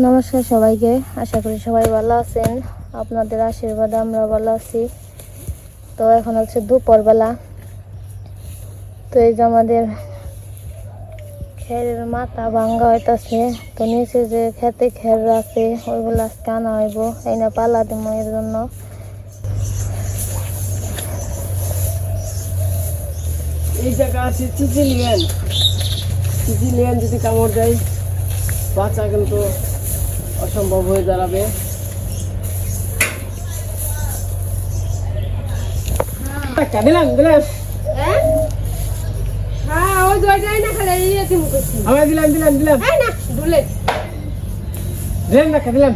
নমস্কার সবাইকে। আশা করি সবাই ভালো আছেন। আপনাদের আশীর্বাদে আমরা ভালো আছি। তো এখন হচ্ছে দুপুরবেলা। তো এই যে আমাদের খেরের মাথা ভাঙ্গা হইতাছে। তো নিচে যে খেতে খের আছে, ওইগুলো আজকে আনা হইব। এই না পালা দিব এর জন্য। এই জায়গা আছে চিচিলিয়ান। চিচিলিয়ান যদি কামড় দেয় বাচ্চা কিন্তু অসম্ভব হয়ে দাঁড়াবে। দিলাম দিলাম। হ্যাঁ? আমার দিলাম দিলাম দিলাম। না দুলে দিলাম একটা দিলাম।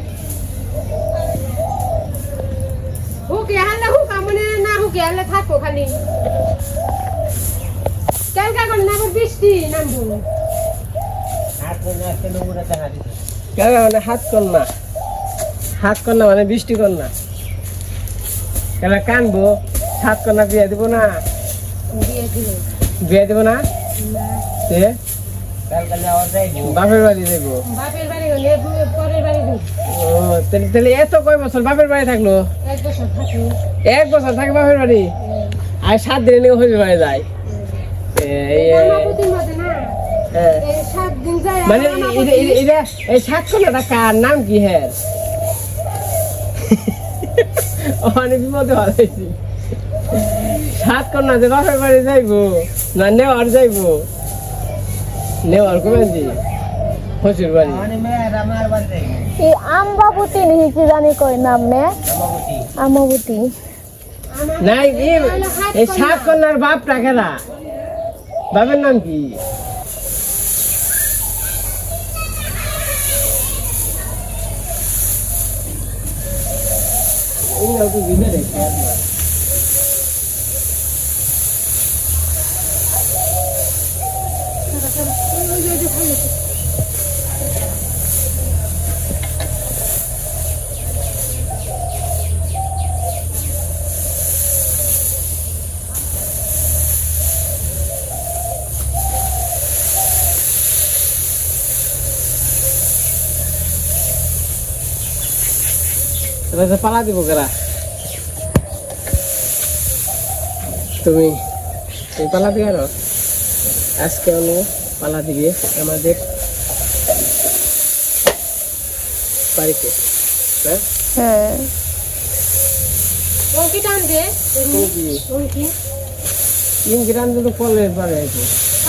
হুকে হালে হুক আমনে না হুকে হালে থাকো খালি। কেন না আবার বৃষ্টি নামবো। কেন মানে হাত কন্যা? হাত কন্যা মানে বৃষ্টি কন্যা। কেন কানবো? হাত কন্যা বিয়ে দিব না? বিয়ে দিব। না? সে বাপের বাড়ি দিন তাহলে এত কয় বছর বাপের বাড়ি থাকল? এক বছর থাকি। বাপের বাড়ি? আর সাত দিনে হয়ে বাড়ি যায় মানে এই- এই- এই- এটা এই সাত কন্যাটা কার নাম কি হ্যাঁ অনেক বিপদে সাত কন্যা যে বাপের বাড়ি যাইবো না নেওয়ার যাইবো? নেওয়ার কমেন দি হসুর বাড়ি। এই আমবাবতী নিহি কি জানি কয় নাম আমবাবতী। নাই এই সাত কন্যার বাপটা খেলা বাপের নাম কি? এইগুলো তো ভিন্ন দেখছি আপনার। এবার পালা দিব কেরা তুমি তুমি পালা দিবে আরও আজকে অনু পালা দিবে আমাদের বাড়িতে হ্যাঁ। কি তো আছে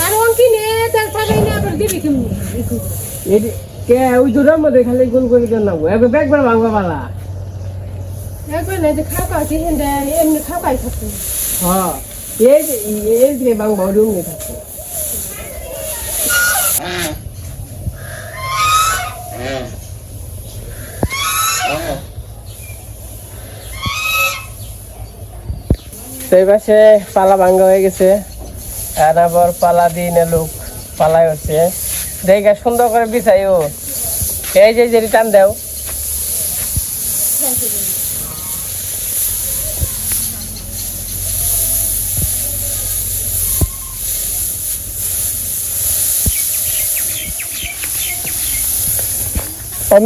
আর নে তারপরে না আবার দিবি কেমনি? এটি কে? ওই দুটার মধ্যে খালি গুল করে দেন না একবার ব্যাগবার ভাঙবা পালা। হ্যাঁ এই যে এই যে ভাঙবা ওই রুমে থাকছে সেই পাশে পালা ভাঙ্গা হয়ে গেছে। আর আবার পালা দিই না লোক পালাই হচ্ছে। দেখে সুন্দর করে ও এই যে যে টান দেও।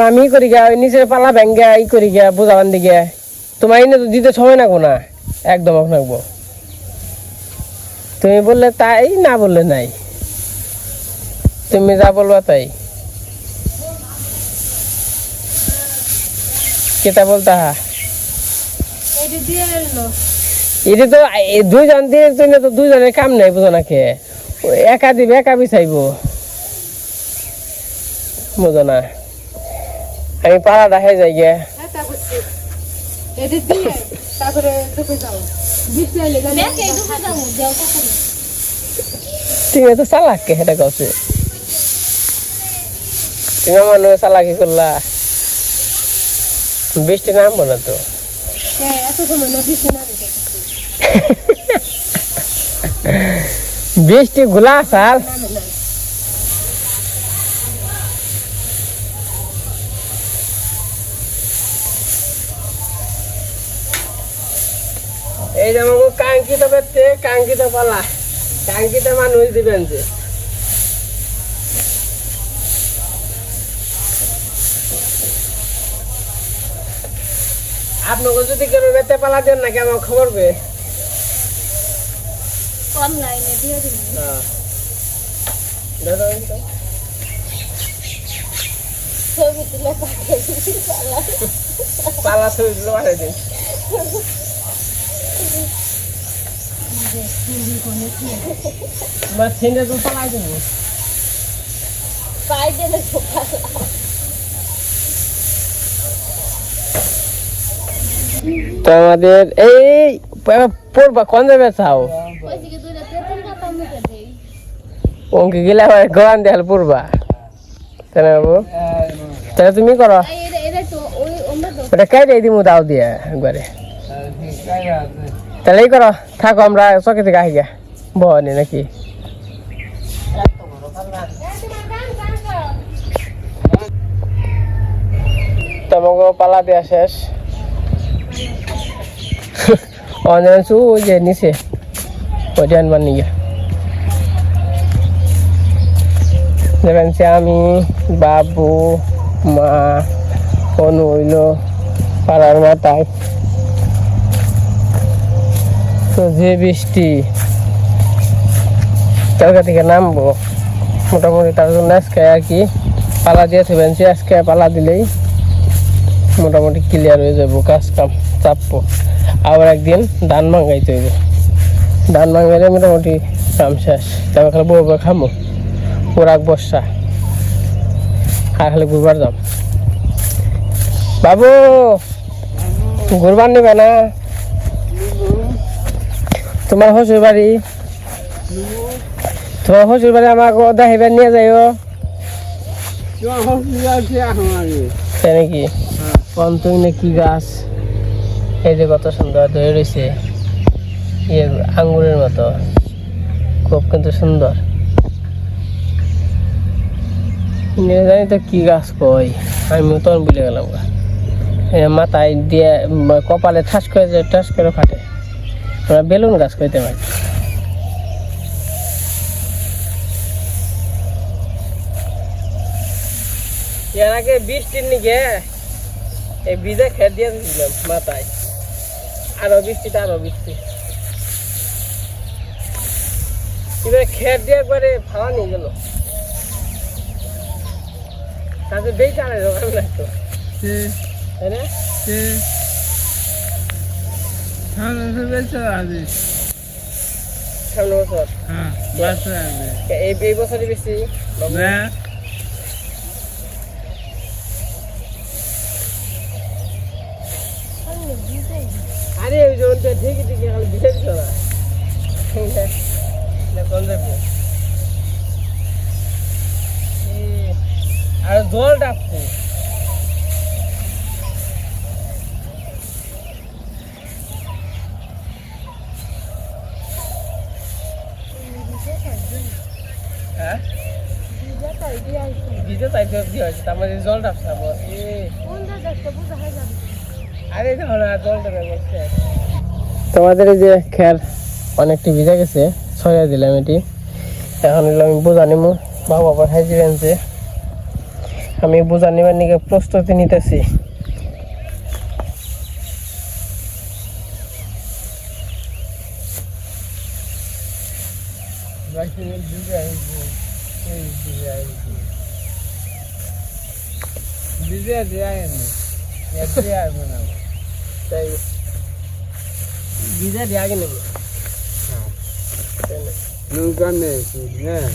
আমি করি গা ওই নিচের পালা ভেঙ্গা ই করি গা বোঝাবান দিকে তোমার এনে তো দিতে সময় না না একদম আপনাকবো তুমি বললে তাই না বললে নাই। তুমি যা বলবা তাই। কেটা বলতা? হা এটা তো দুইজন দিয়ে জন্য তো দুইজনের কাম নাই বুঝো না একা দিবে একা বিছাইব। বুঝো না। আমি পাড়াটা হয়ে যাই গে তুমি তো চালাক কে সেটা কছে তুমি আমার নয় চালাকি করলা। বৃষ্টি নামবো না তো। হ্যাঁ বৃষ্টি গুলা সাল এই যে আমাকে কাঙ্ক্ষিত পেতে কাঙ্ক্ষিত পালা। কাঙ্ক্ষিত মানুষ দিবেন যে। আপনাকে যদি কেউ বেতে পালা দেন নাকি আমার খবর পে কম নাই পালা। ছবি দিন। পালা ছবি দিল পাঠিয়ে দিন বাস সিনটা তো পালাই দেবো পাই দিলে তো আমাদের এই পড়বা কোন যাবে চাও? অঙ্কে গেলে আবার গরান দেয়াল পড়বা। না বাবু? তাহলে তুমি করো। এটা আমরা ওটা কেটে দিমু দাও দিয়ে একবারে। তাহলে এই করো, থাকো আমরা চকে থেকে আহি গা বহনি নাকি? তোমাকে পালা দেওয়া শেষ। অনেক ওই যে নিচে। ওইটা আনবার নিয়ে দেখেন সে আমি বাবু, মা অনু হইল, পাড়ার মাথায়। তো যে বৃষ্টি কালকা থেকে নামবো। মোটামুটি তার জন্য আজকে আর কি পালা দিয়েছে বেঞ্চি আজকে পালা দিলেই মোটামুটি ক্লিয়ার হয়ে যাব, কাজ কাম চাপবো। আবার একদিন ধান ভাঙাইতে হইব। ধান ভাঙাইলে মোটামুটি কাম শেষ। তারপর খালি বউ খামো পোরাক বর্ষা। আর খালি ঘুরবার যাম। বাবু, ঘুরবার নেবে না? তোমার শ্বশুর বাড়ি? তোমার শ্বশুর বাড়ি আমাকে দেখাইবার নিয়ে যাইও? নাকি? পন্তই না কি গাছ? এই যে কত সুন্দর ধরে রয়েছে। ইয়ে আঙ্গুরের মতো। খুব কিন্তু সুন্দর। জানি তো কি গাছ কই আমি তখন বুঝে গেলাম মাথায় দিয়ে কপালে ঠাস করে ঠাস করে ফাটে। আমরা বেলুন গাছ কইতে পারি। এর আগে বৃষ্টির নিকে এই ভিজে খেয়ে দিয়ে দিলাম মাথায়। আরও বৃষ্টিটা আরও বৃষ্টি। এবার খের দিয়ে একবারে ফাওয়া নিয়ে গেল। তাতে বেশ আনে দোকান লাগতো। তাই না? সামনে বছর এই এই বছরই বেশি? বাবু। আরে ওই ওটা ঠিকই ঠিকই খালি ভিজে দিত না এটা কোন যাবে আর জল ডাকছে হ্যাঁ ভিজে তাই তো কি হয়েছে তার মানে জল ডাকছে আবার এ। আরে দেখো জলটা বলছে তোমাদের এই যে খের অনেকটি ভিজা গেছে ছড়িয়ে দিলাম এটি। এখন আমি বোঝা নিমু, বাবা পাঠাই দিবেন যে। আমি বোঝা নিবার নিকে প্রস্তুতি নিতেছি তাই ভিজে দিয়া নেব নৌকা নেই হ্যাঁ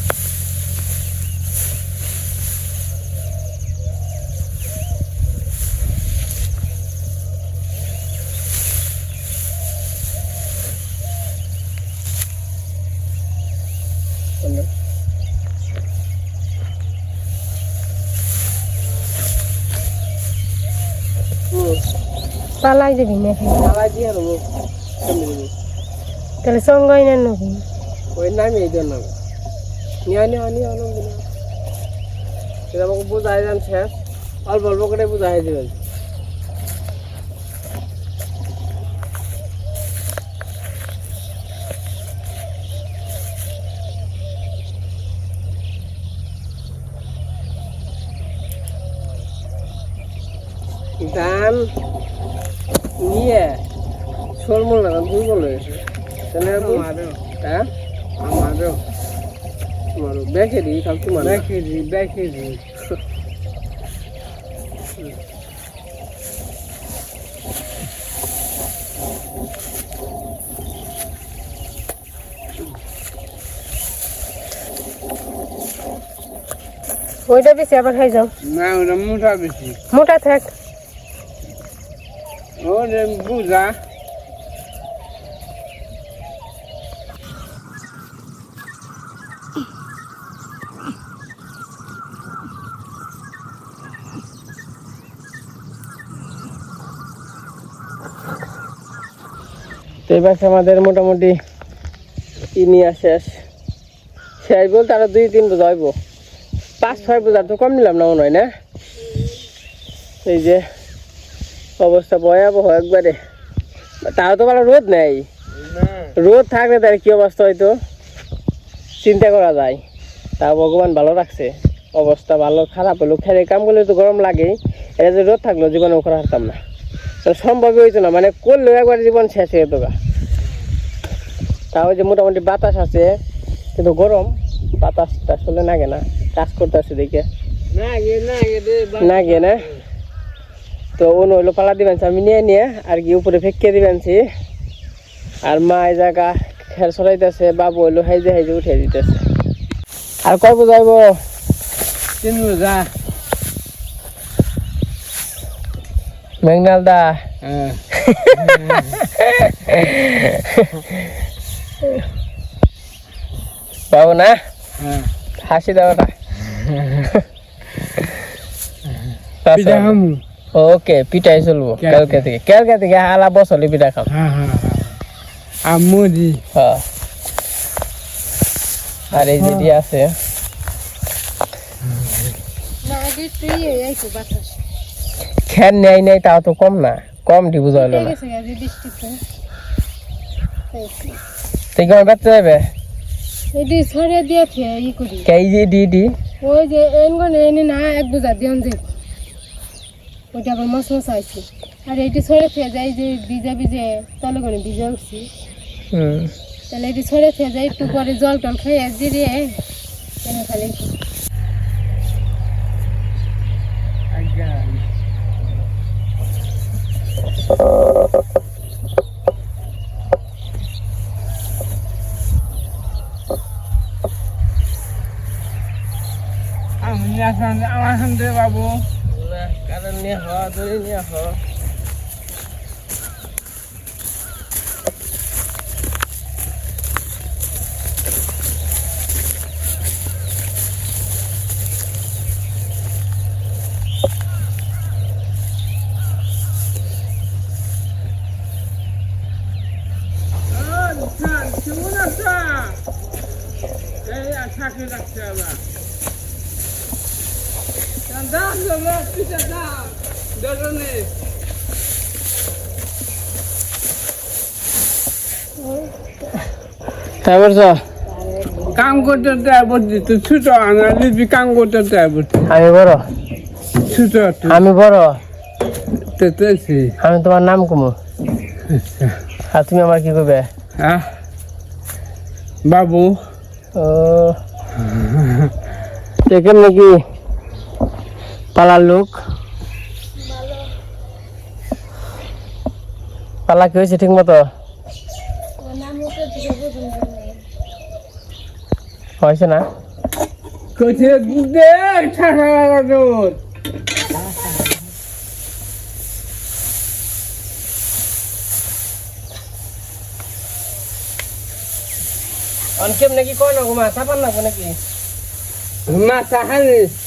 পালাই দিবি না আবার দিয়ে দেবো। তাহলে সঙ্গাই না নবি ওই নামই এই জন্য। নিয়ে না সেটা আমাকে বোঝাই শেষ অল্প অল্প করে বোঝাই দেবেন। ধান দুর্বল হয়েছে তাহলে হ্যাঁ? আমারও। তোমার ব্যাকে দিই সব তোমার না। দেখেছি দেখেছি ওইটা বেশি আবার খাই যাও। না ওটা মোটা বেশি। মোটা থাক। ওরে বুঝা। তো এবার আমাদের মোটামুটি ই নিয়ে শেষ শেষ বলতে আরও দুই তিন বোঝা হইব। পাঁচ, ছয় বোঝার তো কম নিলাম না মনে হয় না? এই যে অবস্থা ভয়াবহ একবারে। তাও তো ভালো রোদ নেই। রোদ থাকলে তার কি অবস্থা হয়তো চিন্তা করা যায়। তা ভগবান ভালো রাখছে। অবস্থা ভালো, খারাপ হলো। খেলে কাম করলে তো গরম লাগেই। এটা যে রোদ থাকল জীবনে করা হারতাম না। সম্ভবই হইতো না মানে করলেও একবার জীবন শেষ হয়ে যেত তাও যে মোটামুটি বাতাস আছে কিন্তু গরম বাতাসটা আসলে নাগে না কাজ করতে আসছে দেখে। না গে না নাগে না? তো অন্য হইল পালা দিবেন আমি নিয়ে নিয়ে আর কি উপরে ফেঁকে দিবেনছি আর মা এই জায়গা খের সরাইতেছে বাবু হইল হাইজে হাইজে উঠে দিতেছে। আর কয় বুঝাইব তিন বুঝা মেঘনাল দা হ্যাঁ বাবু না হ্যাঁ হাসি দাও না পিঠা হামু ওকে পিঠাই চলবো ক্যালকা। ক্যালকা থেকে ক্যালকা থেকে হালা বসলে পিঠা খাও হ্যাঁ হ্যাঁ হ্যাঁ আর মুড়ি হ্যাঁ আর এই যেটি আছে না আগে তুই এই তো বাতাস খ্যান নেই নেই তাও তো কম না কম বুঝাইলো ঠিক না তুই কেমন বেড়তে যাবে এটি ছড়ে দিয়ে খেয়ে ই করি কে যে ডি ডি ওই যে এনগন এনে না এক বোঝা দিয়ন যে। ওইটা আবার মশ মশ আইছে আর এটি ছড়ে খেয়ে যায় যে ভিজে ভিজে তলে করে ভিজে উঠছি হুম তাহলে এটি ছড়ে খেয়ে যায় একটু পরে জল টল খেয়ে জিরিয়ে এনে খালি আমি আসন আমার সন্দেহ বাবু না কারণ নিয়ে হওয়া ধরে নিয়ে হওয়া কাম করতে দেয় বলছি তো ছোট আনা লিপি কাম করতে আমি বড়। ছোট আমি বড়। আমি তোমার নাম কুমু। আর তুমি আমার কি করবে হ্যাঁ বাবু। ও। দেখেন নাকি পালার লোক। পালা কি হয়েছে ঠিক মতো? হয়েছে না? অনকেম নাকি কয় না ঘুমা চাপান লাগবো নাকি? মা সাহানি চা খান না খেয়ে রইলে দে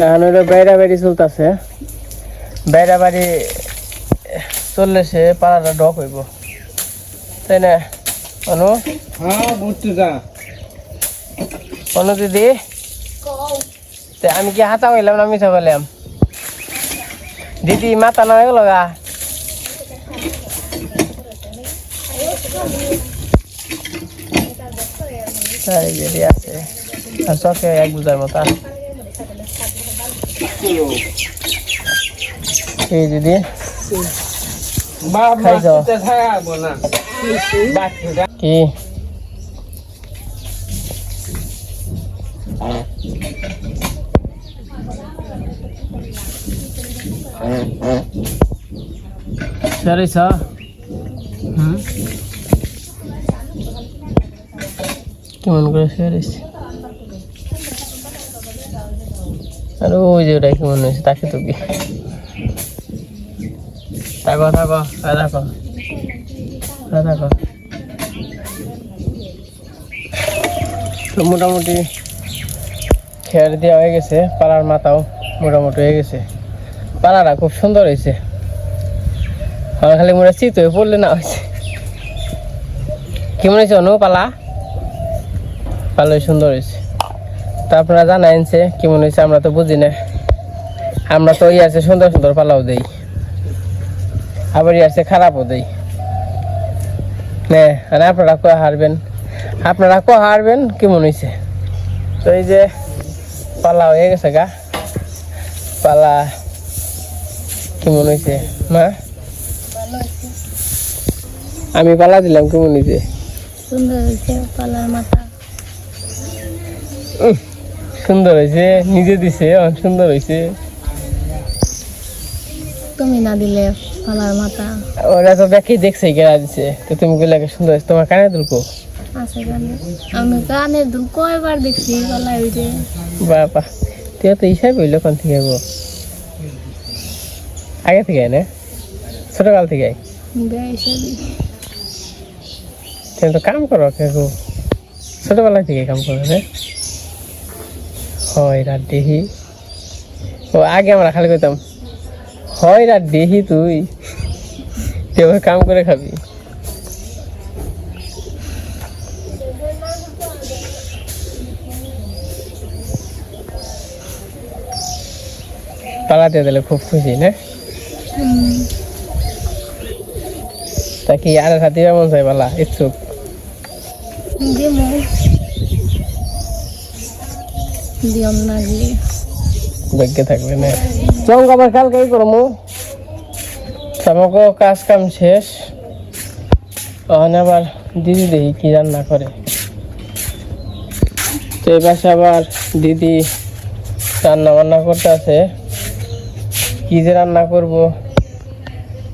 এখন হলো বাইরা বাড়ি চলতেছে। বাইরা বাড়ি চললে সে পাড়াটা ডক হইব। তাই না অনু? হ্যাঁ অনু দিদি? তে আমি কি হাতা হইলাম না মিথ্যা বললাম দিদি মাথা না গেল গা। আছে। আর চকে এক বুঝার মতো। আছে। এই দিদি কি? সরিস হুম? কেমন করে সরিস? আর ওই যে ওটা কেমন হয়েছে তাকে তো কি? থাকো থাকো থাকো। থাকো। তো মোটামুটি খেয়ার দেওয়া হয়ে গেছে, পাড়ার মাথাও মোটামুটি হয়ে গেছে। পাড়াটা খুব সুন্দর হয়েছে। আমার খালি মোটা চিত হয়ে পড়লে না হয়েছে। কেমন হয়েছে অনু, পালা? ভালোই সুন্দর হয়েছে। তা আপনারা জানাইছে কেমন হয়েছে আমরা তো বুঝি না। আমরা তো ওই আছে সুন্দর সুন্দর পালাও দেই। আবার ই আছে খারাপও দেই। হ্যাঁ আর আপনারা কয়ে হারবেন? আপনারা কো হারবেন? কেমন হয়েছে? তো এই যে পালা হয়ে গেছে গা। পালা। কেমন হয়েছে? মা? আমি পালা দিলাম কেমন হয়েছে? সুন্দর হয়েছে পালার মাথা। সুন্দর হয়েছে নিজে দিছে অনেক সুন্দর হয়েছে। তুমি না দিলে পালার মাথা। ওরা তো দেখি দেখছে কেনা দিছে। তো তুমি বলে সুন্দর হয়েছে তোমার কানে দুলকো আছে গানে আমি কানের দুল কয়বার দেখছি পালা ওই যে। বাবা তুই তো হিসাব হইল কোন থেকে গো? আগে থেকে না? ছোটকাল থেকে তুমি তো কাম করো কে গো। ছোটবেলা থেকে কাম করো রে হয় রাত দেহি। ও আগে আমরা খালি কইতাম হয় রাত দেহি তুই তুই কাম করে খাবি। পালাতে দিলে খুব খুশি না? তা কি আর সাথে মন চাই পালা ইচ্ছুক দিমু দিয়ম না গিয়ে ভাগ্যে থাকবে না। চল আবার কালকে করব আমাকে কাজ কাম শেষ। ওখানে আবার দিদি দেখি কি রান্না করে। তো এই পাশে আবার দিদি রান্না বান্না করতে আছে কি যে রান্না করব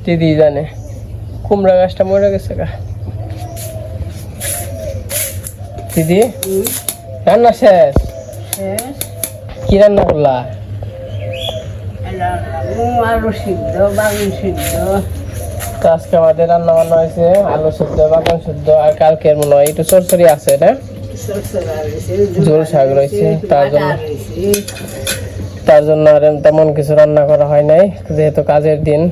দিদি জানে। কুমড়া গাছটা মরে গেছে গা। দিদি রান্না শেষ? কি রান্না করলা? আলু সিদ্ধ বাগুন সিদ্ধ। আজকে আমাদের রান্না বান্না হয়েছে আলু সিদ্ধ বাগান সিদ্ধ আর কালকের মনে হয় একটু সরসরি আছে না? ঝোল শাক রয়েছে তার জন্য তার জন্য আর তেমন কিছু রান্না করা হয় নাই যেহেতু কাজের দিন।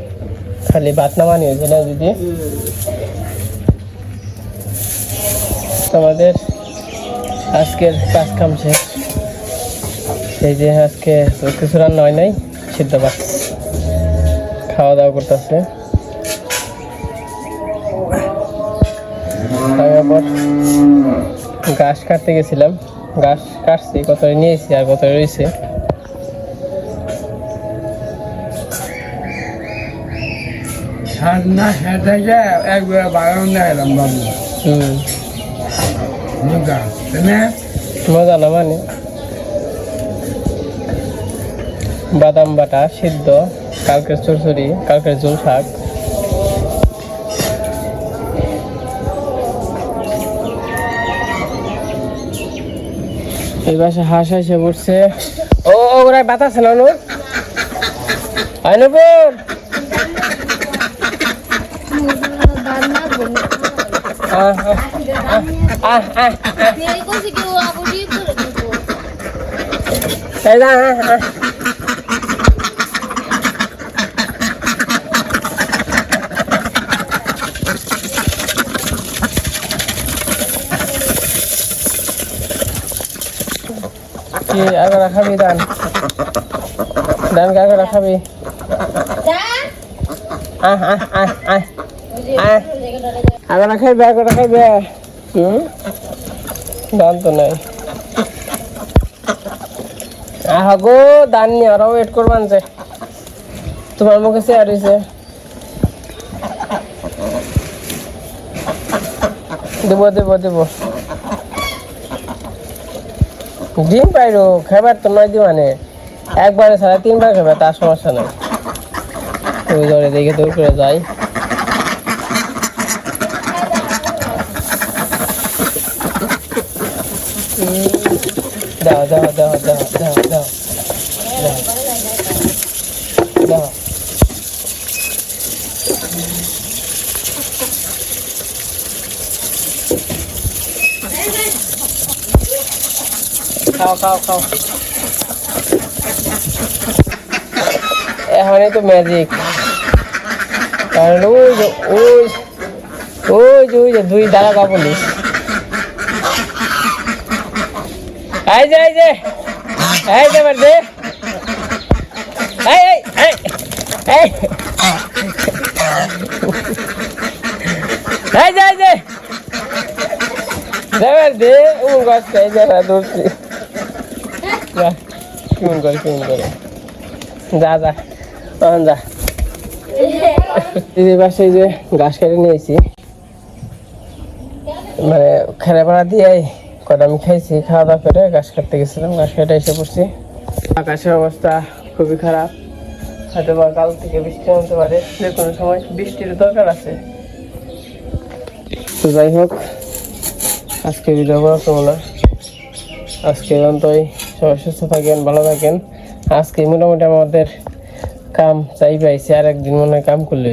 খালি ভাত নামানি হয়েছে না দিদি? তোমাদের আজকের কাজ কাম শেষ। সেই যে আজকে কিছু রান্না হয় নাই সিদ্ধ ভাত। খাওয়া দাওয়া করতেছে। ঘাস কাটতে গেছিলাম। ঘাস কাটছি কত নিয়েছি আর কত রয়েছে। না একবার বাগান দেখালাম বাবু। মজা না মানে? বাদাম বাটা সিদ্ধ কালকের চুরচুরি কালকের ঝোল শাক। এই পাশে হাঁস এসে পড়ছে। ও ওরা বাতাস না নু আইনপুর আহ আহ আহ এই যা আহ আহ কি? আগরা খাবি, দান? দান আগরা খাবি? আগরা খাইবে আগরা খাইবে? হুম? তো নাই। আহ গো, দান নিয়ে আরও ওয়েট করবান যে। তোমার মুখে চেয়ার হয়েছে দেব দেব দেব। ডিম পাইরো খাবার তো নয় দিবানে একবারে সাড়ে তিনবার খাবে, তার সমস্যা নাই। ওই ধরে দেখে দৌড় করে যাই। দাও দাও দাও দাও দাও। দাও দাও। খাও খাও খাও এখনই তো ম্যাজিক কারণ ওই যে ওই ওই যে ওই যে দুই দাঁড়া পুলিশ এই যে এই যে এই যে এবার দে এই এই এই এই এই যে এই যে দেবার দে ও গাছ খাই যারা দৌড়ছি যা কেমন করে কেমন করে। যা যা তখন যা। যে বাসায় যে ঘাস কেটে নিয়েছি। মানে খেলে পাড়া দিয়ে কটা আমি খাইছি খাওয়া দাওয়া করে ঘাস কাটতে গেছিলাম, ঘাস কেটে এসে পড়ছি। আকাশের অবস্থা খুবই খারাপ। হয়তো বা কাল থেকে বৃষ্টি হতে পারে, যে কোনো সময় বৃষ্টির দরকার আছে। তো যাই হোক আজকে ভিডিও করা তো আজকে অন্তই সবাই সুস্থ থাকেন, ভালো থাকেন। আজকে মোটামুটি আমাদের কাম চাই পাইছি আর একদিন মনে হয় কাম করলে